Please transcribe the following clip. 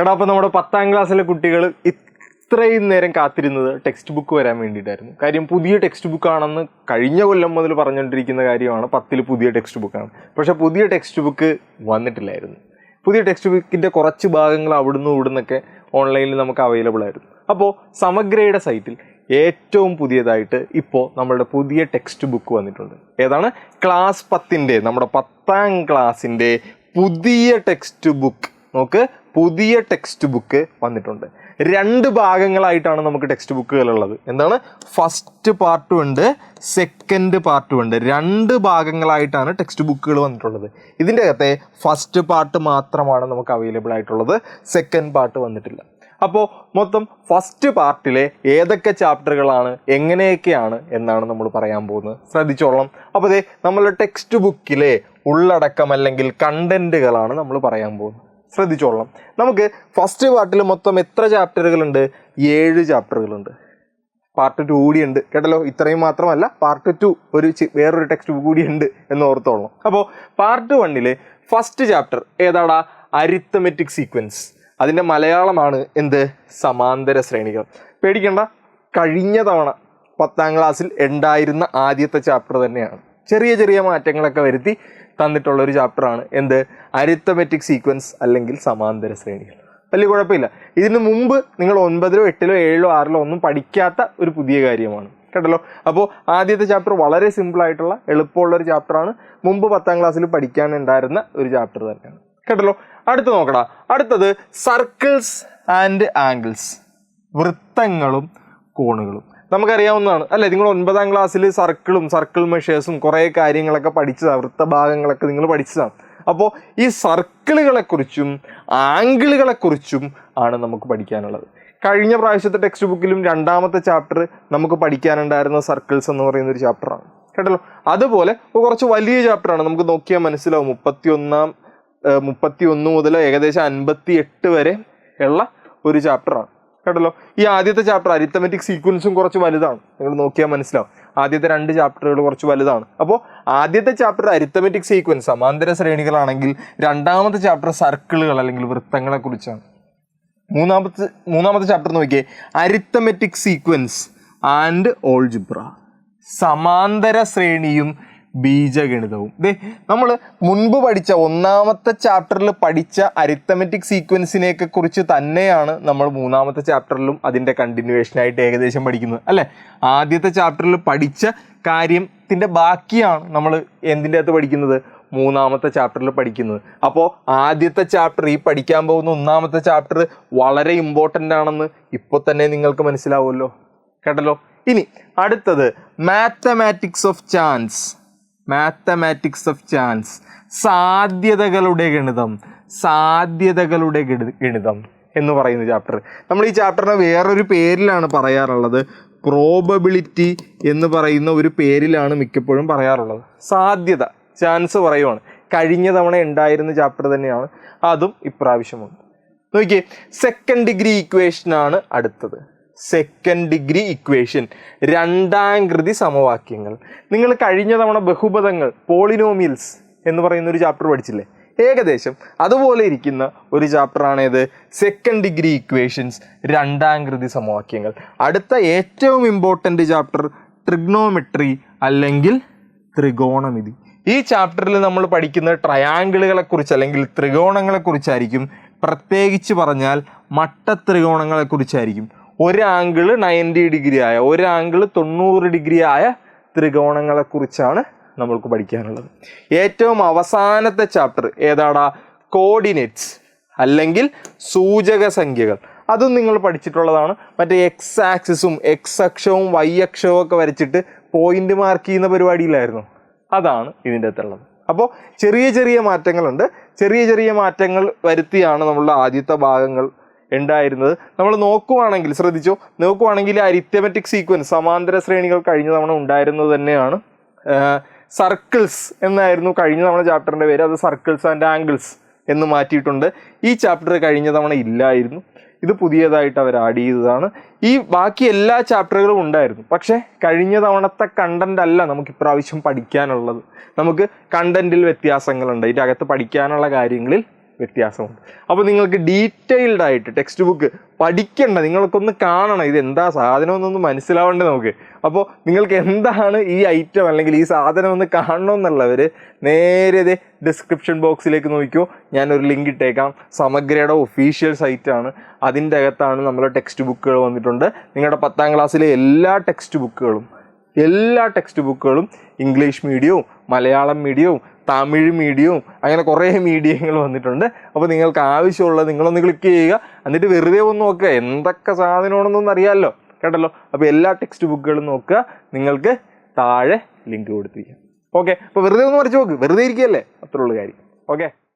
എടാ അപ്പോൾ നമ്മുടെ പത്താം ക്ലാസ്സിലെ കുട്ടികൾ ഇത്രയും നേരം കാത്തിരുന്നത് ടെക്സ്റ്റ് ബുക്ക് വരാൻ വേണ്ടിയിട്ടായിരുന്നു. കാര്യം പുതിയ ടെക്സ്റ്റ് ബുക്ക് ആണെന്ന് കഴിഞ്ഞ കൊല്ലം മുതൽ പറഞ്ഞുകൊണ്ടിരിക്കുന്ന കാര്യമാണ് പത്തിൽ പുതിയ ടെക്സ്റ്റ് ബുക്കാണ് പക്ഷേ പുതിയ ടെക്സ്റ്റ് ബുക്ക് വന്നിട്ടില്ലായിരുന്നു. പുതിയ ടെക്സ്റ്റ് ബുക്കിന്റെ കുറച്ച് ഭാഗങ്ങൾ അവിടുന്ന് ഇവിടുന്നൊക്കെ ഓൺലൈനിൽ നമുക്ക് അവൈലബിൾ ആയിരുന്നു. അപ്പോൾ സമഗ്രയുടെ സൈറ്റിൽ ഏറ്റവും പുതിയതായിട്ട് ഇപ്പോൾ നമ്മളുടെ പുതിയ ടെക്സ്റ്റ് ബുക്ക് വന്നിട്ടുണ്ട്. ഏതാണ്? ക്ലാസ് പത്തിന്റെ നമ്മുടെ പത്താം ക്ലാസ്സിന്റെ പുതിയ ടെക്സ്റ്റ് ബുക്ക് നോക്ക് പുതിയ ടെക്സ്റ്റ് ബുക്ക് വന്നിട്ടുണ്ട്. രണ്ട് ഭാഗങ്ങളായിട്ടാണ് നമുക്ക് ടെക്സ്റ്റ് ബുക്കുകളുള്ളത് എന്താണ്? ഫസ്റ്റ് പാർട്ടും ഉണ്ട് സെക്കൻഡ് പാർട്ടും ഉണ്ട്. രണ്ട് ഭാഗങ്ങളായിട്ടാണ് ടെക്സ്റ്റ് ബുക്കുകൾ വന്നിട്ടുള്ളത്. ഇതിന്റെ അകത്തെ ഫസ്റ്റ് പാർട്ട് മാത്രമാണ് നമുക്ക് അവൈലബിൾ ആയിട്ടുള്ളത്. സെക്കൻഡ് പാർട്ട് വന്നിട്ടില്ല. അപ്പോൾ മൊത്തം ഫസ്റ്റ് പാർട്ടിലെ ഏതൊക്കെ ചാപ്റ്ററുകളാണ് എങ്ങനെയൊക്കെയാണ് എന്നാണ് നമ്മൾ പറയാൻ പോകുന്നത്. ശ്രദ്ധിച്ചോളാം അപ്പോൾ നമ്മളുടെ ടെക്സ്റ്റ് ബുക്കിലെ ഉള്ളടക്കം അല്ലെങ്കിൽ കണ്ടന്റുകളാണ് നമ്മൾ പറയാൻ പോകുന്നത്. ശ്രദ്ധിച്ചോളാം നമുക്ക് ഫസ്റ്റ് പാർട്ടിൽ മൊത്തം എത്ര ചാപ്റ്ററുകളുണ്ട് ഏഴ് ചാപ്റ്ററുകളുണ്ട് പാർട്ട് ടു കൂടി ഉണ്ട് കേട്ടല്ലോ? ഇത്രയും മാത്രമല്ല പാർട്ട് ടു ഒരു വേറൊരു ടെക്സ്റ്റ് ബുക്ക് കൂടി ഉണ്ട് എന്ന് ഓർത്തോളണം. അപ്പോൾ പാർട്ട് വണ്ണിൽ ഫസ്റ്റ് ചാപ്റ്റർ ഏതാടാ? അരിത്തമെറ്റിക് സീക്വൻസ് അതിന്റെ മലയാളമാണ് എന്ത്? സമാന്തര ശ്രേണികൾ. പേടിക്കണ്ട. കഴിഞ്ഞ തവണ പത്താം ക്ലാസ്സിൽ ഉണ്ടായിരുന്ന ആദ്യത്തെ ചാപ്റ്റർ തന്നെയാണ്. ചെറിയ ചെറിയ മാറ്റങ്ങളൊക്കെ വരുത്തി തന്നിട്ടുള്ള ഒരു ചാപ്റ്ററാണ് എന്ത്? അരിത്തമെറ്റിക് സീക്വൻസ് അല്ലെങ്കിൽ സമാന്തര ശ്രേണികൾ. വലിയ കുഴപ്പമില്ല. ഇതിന് മുമ്പ് നിങ്ങൾ ഒൻപതിലോ എട്ടിലോ ഏഴിലോ ആറിലോ ഒന്നും പഠിക്കാത്ത ഒരു പുതിയ കാര്യമാണ്. കേട്ടല്ലോ? അപ്പോൾ ആദ്യത്തെ ചാപ്റ്റർ വളരെ സിമ്പിളായിട്ടുള്ള എളുപ്പമുള്ള ഒരു ചാപ്റ്ററാണ് മുമ്പ് പത്താം ക്ലാസ്സിൽ പഠിക്കാനുണ്ടായിരുന്ന ഒരു ചാപ്റ്റർ തന്നെയാണ്. കേട്ടല്ലോ? അടുത്ത് നോക്കടാ. അടുത്തത് സർക്കിൾസ് ആൻഡ് ആംഗിൾസ് വൃത്തങ്ങളും കോണുകളും. നമുക്കറിയാവുന്നതാണ്. അല്ലേ നിങ്ങൾ ഒൻപതാം ക്ലാസ്സിൽ സർക്കിളും സർക്കിൾ മെഷേഴ്സും കുറേ കാര്യങ്ങളൊക്കെ പഠിച്ചതാണ് വൃത്തഭാഗങ്ങളൊക്കെ നിങ്ങൾ പഠിച്ചതാണ്. അപ്പോൾ ഈ സർക്കിളുകളെക്കുറിച്ചും ആംഗിളുകളെക്കുറിച്ചും ആണ് നമുക്ക് പഠിക്കാനുള്ളത്. കഴിഞ്ഞ പ്രാവശ്യത്തെ ടെക്സ്റ്റ് ബുക്കിലും രണ്ടാമത്തെ ചാപ്റ്റർ നമുക്ക് പഠിക്കാനുണ്ടായിരുന്ന സർക്കിൾസ് എന്ന് പറയുന്ന ഒരു ചാപ്റ്ററാണ് കേട്ടല്ലോ? അതുപോലെ കുറച്ച് വലിയ ചാപ്റ്ററാണ് നമുക്ക് നോക്കിയാൽ മനസ്സിലാവും. മുപ്പത്തി ഒന്നാം മുപ്പത്തി ഒന്ന് മുതൽ ഏകദേശം അൻപത്തി എട്ട് വരെ ഉള്ള ഒരു ചാപ്റ്ററാണ് കേട്ടല്ലോ? ഈ ആദ്യത്തെ ചാപ്റ്റർ അരിത്തമെറ്റിക് സീക്വൻസും കുറച്ച് വലുതാണ്. നിങ്ങൾ നോക്കിയാൽ മനസ്സിലാവും. ആദ്യത്തെ രണ്ട് ചാപ്റ്ററുകൾ കുറച്ച് വലുതാണ്. അപ്പോൾ ആദ്യത്തെ ചാപ്റ്റർ അരിത്തമെറ്റിക് സീക്വൻസ് സമാന്തര ശ്രേണികളാണെങ്കിൽ രണ്ടാമത്തെ ചാപ്റ്റർ സർക്കിളുകൾ അല്ലെങ്കിൽ വൃത്തങ്ങളെ കുറിച്ചാണ് മൂന്നാമത്തെ മൂന്നാമത്തെ ചാപ്റ്റർ നോക്കിയേ. അരിത്തമെറ്റിക് സീക്വൻസ് ആൻഡ് ഓൾജിബ്ര സമാന്തര ശ്രേണിയും ബീജഗണിതവും. ദേ നമ്മൾ മുൻപ് പഠിച്ച ഒന്നാമത്തെ ചാപ്റ്ററിൽ പഠിച്ച അരിത്തമെറ്റിക് സീക്വൻസിനെയൊക്കെ കുറിച്ച് തന്നെയാണ് നമ്മൾ മൂന്നാമത്തെ ചാപ്റ്ററിലും അതിന്റെ കണ്ടിന്യൂവേഷനായിട്ട് ഏകദേശം പഠിക്കുന്നത് അല്ലേ? ആദ്യത്തെ ചാപ്റ്ററിൽ പഠിച്ച കാര്യത്തിന്റെ ബാക്കിയാണ് നമ്മൾ എന്തിന്റെ അകത്ത് പഠിക്കുന്നത്? മൂന്നാമത്തെ ചാപ്റ്ററിൽ പഠിക്കുന്നത്. അപ്പോൾ ആദ്യത്തെ ചാപ്റ്റർ ഈ പഠിക്കാൻ പോകുന്ന ഒന്നാമത്തെ ചാപ്റ്റർ വളരെ ഇമ്പോർട്ടന്റ് ആണെന്ന് ഇപ്പോൾ തന്നെ നിങ്ങൾക്ക് മനസ്സിലാവുമല്ലോ. കേട്ടല്ലോ? ഇനി അടുത്തത് mathematics of chance mathematics of chance സാധ്യതകളുടെ ഗണിതം. സാധ്യതകളുടെ ഗണി- ഗണിതം എന്ന് പറയുന്ന ചാപ്റ്റർ നമ്മൾ ഈ ചാപ്റ്ററിനെ വേറൊരു പേരിലാണ് പറയാറുള്ളത്. പ്രോബബിലിറ്റി എന്ന് പറയുന്ന ഒരു പേരിലാണ് മിക്കപ്പോഴും പറയാറുള്ളത്. സാധ്യത ചാൻസ് പറയുവാണ്. കഴിഞ്ഞ തവണ ഉണ്ടായിരുന്ന ചാപ്റ്റർ തന്നെയാണ്. അതും ഇപ്രാവശ്യമുണ്ട്. നോക്കിയേ സെക്കൻഡ് ഡിഗ്രി ഇക്വേഷനാണ് അടുത്തത്. സെക്കൻഡ് ഡിഗ്രി ഇക്വേഷൻ രണ്ടാം കൃതി സമവാക്യങ്ങൾ. നിങ്ങൾ കഴിഞ്ഞ തവണ ബഹുപദങ്ങൾ പോളിനോമിയൽസ് എന്ന് പറയുന്ന ഒരു ചാപ്റ്റർ പഠിച്ചില്ലേ? ഏകദേശം അതുപോലെ ഇരിക്കുന്ന ഒരു ചാപ്റ്ററാണ് സെക്കൻഡ് ഡിഗ്രി ഇക്വേഷൻസ് രണ്ടാം കൃതി സമവാക്യങ്ങൾ. അടുത്ത ഏറ്റവും ഇമ്പോർട്ടന്റ് ചാപ്റ്റർ ട്രിഗ്നോമെട്രി അല്ലെങ്കിൽ ത്രികോണമിതി. ഈ ചാപ്റ്ററിൽ നമ്മൾ പഠിക്കുന്ന ട്രയാങ്കിളുകളെ കുറിച്ച് അല്ലെങ്കിൽ ത്രികോണങ്ങളെക്കുറിച്ചായിരിക്കും പ്രത്യേകിച്ച് പറഞ്ഞാൽ മട്ട ത്രികോണങ്ങളെ കുറിച്ചായിരിക്കും. ഒരു ആംഗിൾ നയന്റി ഡിഗ്രി ആയ ഒരു ആംഗിൾ തൊണ്ണൂറ് ഡിഗ്രി ആയ ത്രികോണങ്ങളെക്കുറിച്ചാണ് നമ്മൾക്ക് പഠിക്കാനുള്ളത്. ഏറ്റവും അവസാനത്തെ ചാപ്റ്റർ ഏതാടാ? കോർഡിനേറ്റ്സ് അല്ലെങ്കിൽ സൂചക സംഖ്യകൾ. അതും നിങ്ങൾ പഠിച്ചിട്ടുള്ളതാണ്. മറ്റേ എക്സ് ആക്സിസും എക്സ് അക്ഷവും വൈ അക്ഷവും ഒക്കെ വരച്ചിട്ട് പോയിന്റ് മാർക്ക് ചെയ്യുന്ന പരിപാടിയിലായിരുന്നു. അതാണ് ഇതിന്റെ അകത്തുള്ളത് അപ്പോൾ ചെറിയ ചെറിയ മാറ്റങ്ങളുണ്ട്. ചെറിയ ചെറിയ മാറ്റങ്ങൾ വരുത്തിയാണ് നമ്മളുടെ ആദ്യത്തെ ഭാഗങ്ങൾ ഉണ്ടായിരുന്നത്. നമ്മൾ നോക്കുവാണെങ്കിൽ ശ്രദ്ധിച്ചോ നോക്കുവാണെങ്കിൽ അരിത്തമെറ്റിക് സീക്വൻസ് സമാന്തര ശ്രേണികൾ കഴിഞ്ഞ തവണ ഉണ്ടായിരുന്നത് തന്നെയാണ്. സർക്കിൾസ് എന്നായിരുന്നു കഴിഞ്ഞ തവണ ചാപ്റ്ററിന്റെ പേര്. അത് സർക്കിൾസ് ആൻഡ് ആംഗിൾസ് എന്ന് മാറ്റിയിട്ടുണ്ട്. ഈ ചാപ്റ്റർ കഴിഞ്ഞ തവണ ഇല്ലായിരുന്നു. ഇത് പുതിയതായിട്ട് അവർ ആഡ് ചെയ്തതാണ്. ഈ ബാക്കി എല്ലാ ചാപ്റ്ററുകളും ഉണ്ടായിരുന്നു. പക്ഷേ കഴിഞ്ഞ തവണത്തെ കണ്ടന്റ് അല്ല നമുക്ക് ഇപ്രാവശ്യം പഠിക്കാനുള്ളത്. നമുക്ക് കണ്ടന്റിൽ വ്യത്യാസങ്ങളുണ്ട്. ഇതിന്റെ അകത്ത് പഠിക്കാനുള്ള കാര്യങ്ങളിൽ വ്യത്യാസമുണ്ട്. അപ്പോൾ നിങ്ങൾക്ക് ഡീറ്റെയിൽഡ് ആയിട്ട് ടെക്സ്റ്റ് ബുക്ക് പഠിക്കണ്ട നിങ്ങൾക്കൊന്ന് കാണണം ഇത് എന്താ സാധനം എന്നൊന്ന് മനസ്സിലാവണ്ടേ നമുക്ക്. അപ്പോൾ നിങ്ങൾക്ക് എന്താണ് ഈ ഐറ്റം അല്ലെങ്കിൽ ഈ സാധനം ഒന്ന് കാണണമെന്നുള്ളവർ നേരെ ഡിസ്ക്രിപ്ഷൻ ബോക്സിലേക്ക് നോക്കിയോ ഞാനൊരു ലിങ്ക് ഇട്ടേക്കാം. സമഗ്രയുടെ ഒഫീഷ്യൽ സൈറ്റാണ് അതിന്റെ അകത്താണ് നമ്മുടെ ടെക്സ്റ്റ് ബുക്കുകൾ വന്നിട്ടുണ്ട്. നിങ്ങളുടെ പത്താം ക്ലാസ്സിലെ എല്ലാ ടെക്സ്റ്റ് ബുക്കുകളും എല്ലാ ടെക്സ്റ്റ് ബുക്കുകളും ഇംഗ്ലീഷ് മീഡിയവും മലയാളം മീഡിയവും തമിഴ് മീഡിയവും അങ്ങനെ കുറേ മീഡിയങ്ങൾ വന്നിട്ടുണ്ട്. അപ്പോൾ നിങ്ങൾക്ക് ആവശ്യമുള്ളത് നിങ്ങളൊന്ന് ക്ലിക്ക് ചെയ്യുക. എന്നിട്ട് വെറുതെ ഒന്ന് നോക്കുക. എന്തൊക്കെ സാധനമാണെന്നൊന്നും അറിയാമല്ലോ കേട്ടല്ലോ? അപ്പോൾ എല്ലാ ടെക്സ്റ്റ് ബുക്കുകളും നോക്കുക. നിങ്ങൾക്ക് താഴെ ലിങ്ക് കൊടുത്തിരിക്കാം. ഓക്കെ അപ്പോൾ വെറുതെ ഒന്ന് മറിച്ച് നോക്ക്. വെറുതെ ഇരിക്കുകയല്ലേ? അത്രയുള്ള കാര്യം. ഓക്കെ